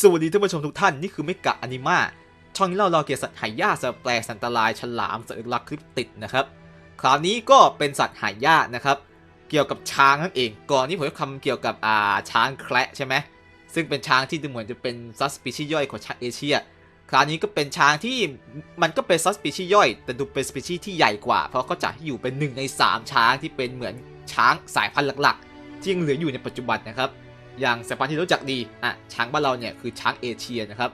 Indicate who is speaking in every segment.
Speaker 1: สวัสดีท่านผู้ชมทุกท่าน นี่คือเมกะอนิมาช่องนี้เราเราเกี่ยวกับสัตว์หายากสัตว์แปลกสัตว์อันตรายฉลามสัตว์ลึกลับคลิปติดนะครับ คราวนี้ก็เป็นสัตว์หายากนะครับ เกี่ยวกับช้างนั่นเอง ก่อนนี้ผมจะคำเกี่ยวกับอ่าช้างแคระใช่ไหมซึ่งเป็นช้างที่ดูเหมือนจะเป็นซัสปีชีย่อยของช้างเอเชีย คราวนี้ก็เป็นช้างที่มันก็เป็นซัสปีชีย่อย แต่ดูเป็นสปีชีที่ใหญ่กว่า เพราะเขาจัดให้อยู่เป็นหนึ่งในสามช้างที่เป็นเหมือนช้างสายพันธุ์หลัก ๆ ที่ยังเหลืออยู่ในปัจจุบันนะครับ อย่างสายพันธุ์ที่รู้จักดีอะช้างบ้านเราเนี่ยคือช้างเอเชียนะครับ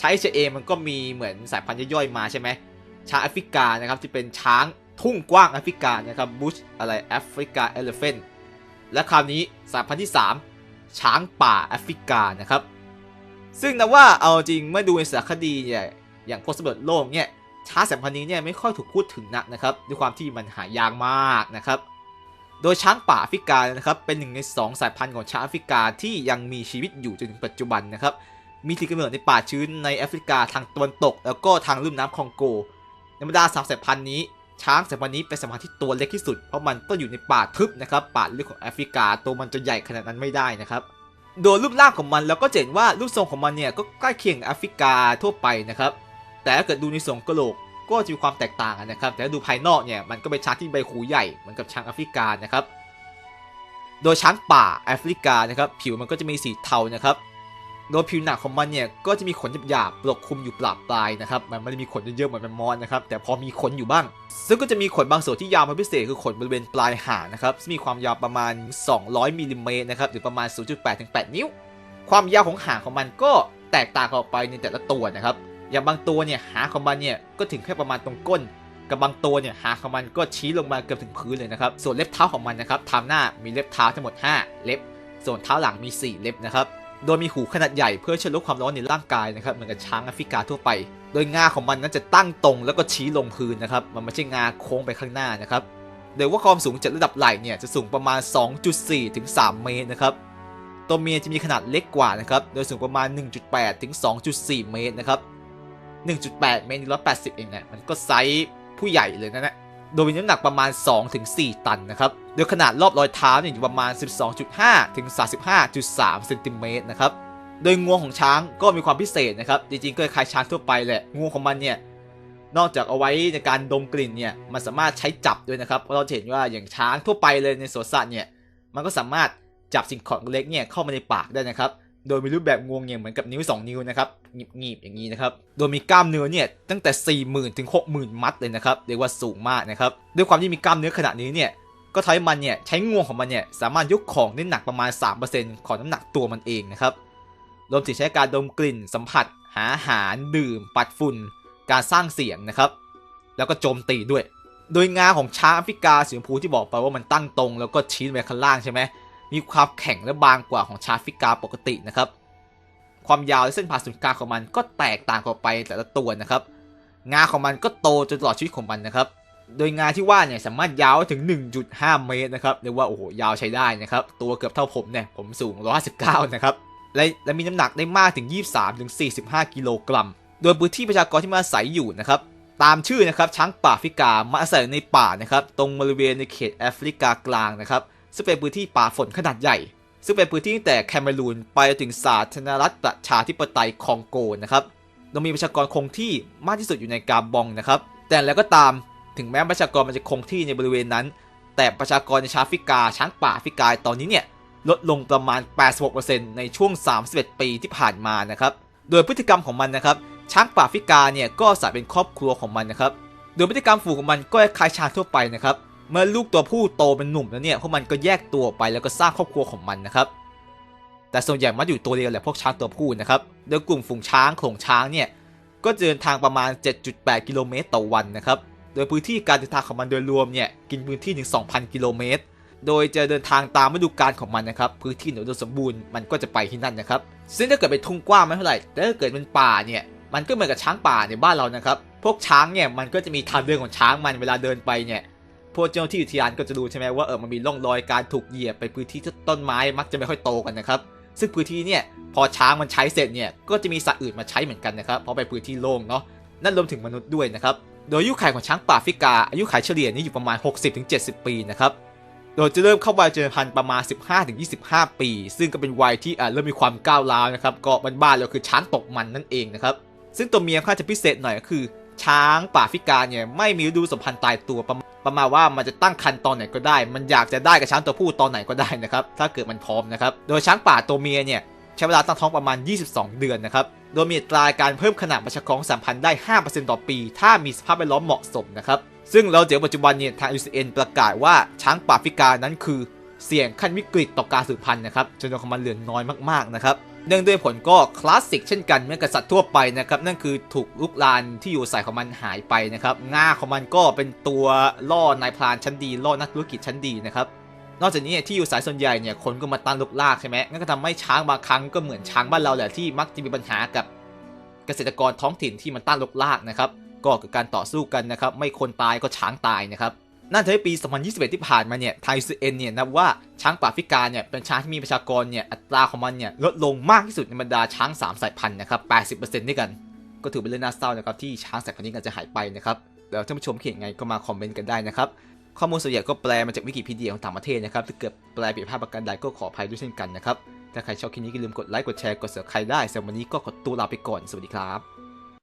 Speaker 1: ช้างเอเชียเองมันก็มีเหมือนสายพันธุ์ย่อยๆมาใช่ไหมช้างแอฟริกานะครับที่เป็นช้างทุ่งกว้างแอฟริกานะครับบุชอะไรแอฟริกาเอเลเฟนและคราวนี้สายพันธุ์ที่ 3 ช้างป่าแอฟริกานะครับ ซึ่งนะว่าเอาจริงเมื่อดูในสารคดีเนี่ยอย่างพวกสำรวจโลกเนี่ยช้างสายพันธุ์นี้เนี่ยไม่ค่อยถูกพูดถึงนักนะครับด้วยความที่มันหายากมากนะครับ โดยช้างป่าแอฟริกานะครับเป็นหนึ่งในสองสายพันธุ์ของช้างแอฟริกาที่ยังมีชีวิตอยู่จนถึงปัจจุบันนะครับมีที่กำเนิดในป่าชื้นในแอฟริกาทางตะวันตก แล้วก็ทางลุ่มน้ำคองโกในบรรดาสามสายพันธุ์นี้ช้างสายพันธุ์นี้เป็นสายพันธุ์ที่ตัวเล็กที่สุดเพราะมันต้องอยู่ในป่าทึบนะครับป่าลึกของแอฟริกาตัวมันจะใหญ่ขนาดนั้นไม่ได้นะครับโดยรูปร่างของมันแล้วก็เห็นว่ารูปทรงของมันเนี่ยก็ใกล้เคียงแอฟริกาทั่วไปนะครับแต่ถ้าเกิดดูในส่วนกระโหลก ก็จะมีความแตกต่างนะครับ แต่ถ้าดูภายนอกเนี่ยมันก็เป็นช้างที่ใบหูใหญ่เหมือนกับช้างแอฟริกานะครับ โดยช้างป่าแอฟริกานะครับผิวมันก็จะมีสีเทานะครับ โดยผิวหนังของมันเนี่ยก็จะมีขนหยาบๆปกคลุมอยู่ปลาปลายนะครับ มันไม่ได้มีขนเยอะๆเหมือนแมมมอสนะครับ แต่พอมีขนอยู่บ้าง ซึ่งก็จะมีขนบางส่วนที่ยาวเป็นพิเศษคือขนบริเวณปลายหางนะครับซึ่งมีความยาวประมาณ 200มิลลิเมตรนะครับหรือประมาณ 0.8ถึง8นิ้ว ความยาวของหางของมันก็แตกต่างออกไปในแต่ละตัวนะครับ อย่างบางตัวเนี่ยหาของมันเนี่ยก็ถึงแค่ประมาณตรงก้น กับบางตัวเนี่ยหาของมันก็ชี้ลงมาเกือบถึงพื้นเลยนะครับ ส่วนเล็บเท้าของมันนะครับทางหน้ามีเล็บเท้าทั้งหมด 5 เล็บ ส่วนเท้าหลังมี 4 เล็บนะครับ โดยมีหูขนาดใหญ่เพื่อช่วยลดความร้อนในร่างกายนะครับเหมือนกับช้างแอฟริกาทั่วไป โดยงาของมันนั้นจะตั้งตรงแล้วก็ชี้ลงพื้นนะครับ มันไม่ใช่งาโค้งไปข้างหน้านะครับโดยว่าความสูงจากระดับไหล่เนี่ยจะสูงประมาณ 2.4 ถึง 3 เมตรนะครับตัวเมียจะมีขนาดเล็กกว่านะครับ โดยสูงประมาณ 1.8 ถึง 2.4 เมตรนะครับ 1.8 เมตร180เองเนี่ยมันก็ไซส์ผู้ใหญ่เลยนะนะโดยมีน้ำหนักประมาณ 2-4 ตันนะครับ โดยขนาดรอบรอยเท้าเนี่ยอยู่ประมาณ 12.5 ถึง 35.3 เซนติเมตรนะครับ โดยงวงของช้างก็มีความพิเศษนะครับ จริงๆ ก็คล้ายช้างทั่วไปแหละ งวงของมันเนี่ย นอกจากเอาไว้ในการดมกลิ่นเนี่ย มันสามารถใช้จับด้วยนะครับ เพราะเราเห็นว่าอย่างช้างทั่วไปเลยในสวนสัตว์เนี่ย มันก็สามารถจับสิ่งของเล็กเนี่ยเข้ามาในปากได้นะครับ โดยมีรูปแบบงวงเนี่ยเหมือนกับนิ้ว 2 นิ้วนะครับหนีบๆอย่างนี้นะครับ โดยมีกล้ามเนื้อเนี่ยตั้งแต่ 40,000 ถึง 60,000 มัดเลยนะครับเรียกว่าสูงมากนะครับด้วยความที่มีกล้ามเนื้อขนาดนี้เนี่ยก็ทำให้มันเนี่ยใช้งวงของมันเนี่ยสามารถยกของได้หนักประมาณ 3%ของน้ำหนักตัวมันเองนะครับรวมถึงใช้การดมกลิ่นสัมผัส หาอาหารดื่ม ปัดฝุ่น การสร้างเสียงนะครับแล้วก็โจมตีด้วย โดยงาของช้างแอฟริกาสีชมพูที่บอกไปว่ามันตั้งตรง แล้วก็ชี้ไปข้างล่างใช่ไหม มีความแข็งและบางกว่าของชาฟิกาปกตินะครับ ความยาวและเส้นผ่าศูนย์กลางของมันก็แตกต่างกันออกไปแต่ละตัวนะครับ งาของมันก็โตจนตลอดชีวิตของมันนะครับ โดยงาที่ว่าเนี่ยสามารถยาวถึง 1.5 เมตรนะครับเรียกว่าโอ้โหยาวใช้ได้นะครับ ตัวเกือบเท่าผมเนี่ยผมสูง 159 นะครับ และและมีน้ำหนักได้มากถึง 23-45 กิโลกรัม โดยพื้นที่ประชากรที่มาอาศัยอยู่นะครับตามชื่อนะครับช้างป่าฟิกามาอาศัยในป่านะครับ ตรงบริเวณในเขตแอฟริกากลางนะครับ ซึ่งเป็นพื้นที่ป่าฝนขนาดใหญ่ ซึ่งเป็นพื้นที่ตั้งแต่แคเมรูนไปถึงสาธารณรัฐประชาธิปไตยคองโกนะครับโดยมีประชากรคงที่มากที่สุดอยู่ในกาบองนะครับ แต่แล้วก็ตามถึงแม้ประชากรมันจะคงที่ในบริเวณนั้น แต่ประชากรในชาฟิกาช้างป่าฟิกาตอนนี้เนี่ยลดลงประมาณ 86%ในช่วง 31 ปีที่ผ่านมานะครับ โดยพฤติกรรมของมันนะครับ ช้างป่าฟิกาเนี่ยก็อาศัยเป็นครอบครัวของมันนะครับ โดยพฤติกรรมฝูงของมันก็คล้ายช้างทั่วไปนะครับ เมื่อลูกตัวผู้โตเป็นหนุ่มแล้วเนี่ยพวกมันก็แยกตัวไปแล้วก็สร้างครอบครัวของมันนะครับ แต่ส่วนใหญ่มันอยู่ตัวเดียวแหละพวกช้างตัวผู้นะครับ โดยกลุ่มฝูงช้างโขลงช้างเนี่ยก็เดินทางประมาณ 7.8 กิโลเมตรต่อวันนะครับ โดยพื้นที่การเดินทางของมันโดยรวมเนี่ยกินพื้นที่ถึง 2,000 กิโลเมตร โดยจะเดินทางตามฤดูกาลของมันนะครับ พื้นที่ไหนอุดมสมบูรณ์มันก็จะไปที่นั่นนะครับ ซึ่งถ้าเกิดเป็นทุ่งกว้างไม่เท่าไหร่ แต่ถ้าเกิดเป็นป่าเนี่ยมันก็เหมือนกับช้างป่าในบ้านเรานะครับ พวกช้างเนี่ยมันก็จะมีทางเดินของช้างมันเวลาเดินไปเนี่ย พวกเจ้าหน้าที่อุทยานก็จะดูใช่ไหมว่าเออมันมีร่องรอยการถูกเหยียบไปพื้นที่ที่ต้นไม้มักจะไม่ค่อยโตกันนะครับ ซึ่งพื้นที่เนี่ยพอช้างมันใช้เสร็จเนี่ยก็จะมีสัตว์อื่นมาใช้เหมือนกันนะครับเพราะเป็นพื้นที่โล่งเนาะนั่นรวมถึงมนุษย์ด้วยนะครับโดยอายุขัยของช้างป่าฟิกาอายุขัยเฉลี่ยนี่อยู่ประมาณ 60-70 ปีนะครับโดยจะเริ่มเข้าวัยเจริญพันธุ์ประมาณ 15-25 ปี ซึ่งก็เป็นวัยที่เริ่มมีความก้าวร้าวนะครับก็บ้านๆเราคือช้างตกมันนั่นเองนะครับซึ่งตัวเมียค่าจะพิเศษหน่อยก็คือ ช้างป่าฟิกาเนี่ยไม่มีฤดูสัมพันธ์ตายตัวประมาณ ประมาณว่ามันจะตั้งครรภ์ตอนไหนก็ได้ มันอยากจะได้กับช้างตัวผู้ตอนไหนก็ได้นะครับ ถ้าเกิดมันพร้อมนะครับ โดยช้างป่าตัวเมียเนี่ยใช้เวลาตั้งท้องประมาณ 22 เดือนนะครับ โดยมีตราการเพิ่มขนาดประชากรสัมพันธ์ได้ 5%ต่อปี ถ้ามีสภาพแวดล้อมเหมาะสมนะครับ ซึ่งเราเดี๋ยวปัจจุบันเนี่ยทาง UCN ประกาศว่าช้างป่าฟิกานั้นคือเสี่ยงขั้นวิกฤตต่อการสืบพันธุ์นะครับจำนวนของมันเหลือน้อยมากๆนะครับ เนื่องด้วยผลก็คลาสสิกเช่นกันเมื่อกบสัตว์ทั่วไปนะครับนั่นคือถูกลุกลานที่อยู่ใส่ของมันหายไปนะครับง่าของมันก็เป็นตัวล่อนายพรานชั้นดีล่อนักธุรกิจชั้นดีนะครับนอกจากนี้ที่อยู่สายส่วนใหญ่เนี่ยคนก็มาตั้งลุกลากใช่ไหมนั่นก็ทำให้ช้างบางครั้งก็เหมือนช้างบ้านเราแหละที่มักจะมีปัญหากับเกษตรกรท้องถิ่นที่มันตั้งลุกลากนะครับก็เกิดการต่อสู้กันนะครับไม่คนตายก็ช้างตายนะครับ นั่นทำให้ปี 2021 ที่ผ่านมาเนี่ย ไทยซีเอ็นเนี่ยนับว่าช้างป่าฟิกาเนี่ยเป็นช้างที่มีประชากรเนี่ยอัตราของมันเนี่ยลดลงมากที่สุดในบรรดาช้าง 3 สายพันธุ์นะครับ 80%ด้วยกัน ก็ถือเป็นเรื่องน่าเศร้านะครับที่ช้างสายพันธุ์นี้กันจะหายไปนะครับแล้วท่านผู้ชมคิดยังไงก็มาคอมเมนต์กันได้นะครับข้อมูลส่วนใหญ่ก็แปลมาจากวิกิพีเดียของต่างประเทศนะครับถ้าเกิดแปลผิดพลาดประการใดก็ขออภัยด้วยเช่นกันนะครับถ้าใครชอบคลิปนี้ก็อย่าลืมกดไลค์กดแชร์กด subscribe ได้สำหรับวันนี้ก็ขอตัวลาไปก่อนสวัสดีครับ